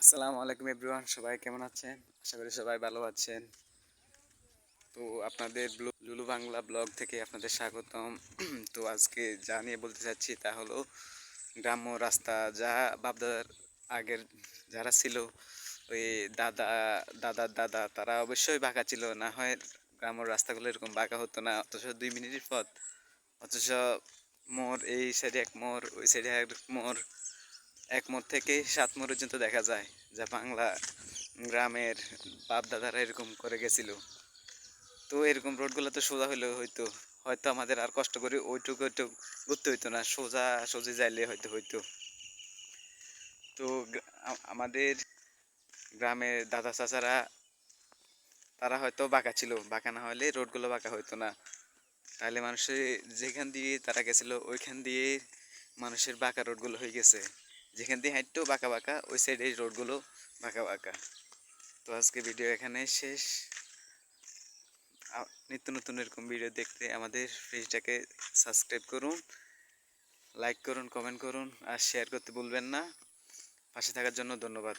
আসসালামু আলাইকুম এভরিওয়ান, সবাই কেমন আছেন? আশা করি সবাই ভালো আছেন। তো আপনাদের লুলু বাংলা ব্লগ থেকে আপনাদের স্বাগতম। তো আজকে যা নিয়ে বলতে চাচ্ছি তা হলো, গ্রাম্য রাস্তা যা বাপদাদার আগের যারা ছিল, ওই দাদা দাদার দাদা, তারা অবশ্যই বাঁকা ছিল। না হয় গ্রামের রাস্তাগুলো এরকম বাঁকা হতো না, অথচ দুই মিনিটের পথ। অথচ মোর এই সাইডে এক মোর ওই সাইডে এক মোড়। এক মোড় থেকে সাত মোড় পর্যন্ত দেখা যায় যা বাংলা গ্রামের বাপ দাদারা এরকম করে গেছিল। তো এরকম রোডগুলো তো সোজা হলেও হয়তো হয়তো আমাদের আর কষ্ট করে ওইটুকু ওইটুকু ঘুরতে হইতো না, সোজা সোজা যাইলে হয়তো হইতো। তো আমাদের গ্রামের দাদা চাচারা, তারা হয়তো বাঁকা ছিল, বাঁকা না হলে রোডগুলো বাঁকা হইতো না। তাহলে মানুষের যেখান দিয়ে তারা গেছিল, ওইখান দিয়ে মানুষের বাঁকা রোডগুলো হয়ে গেছে। যেখান দিয়ে হাঁটতেও বাঁকা বাঁকা, ওই সাইডে রোডগুলো বাঁকা বাঁকা। তো আজকে ভিডিও এখানে শেষ। নিত্য নতুন এরকম ভিডিও দেখতে আমাদের পেজটাকে সাবস্ক্রাইব করুন লাইক করুন কমেন্ট করুন, আর শেয়ার করতে ভুলবেন না। পাশে থাকার জন্য ধন্যবাদ।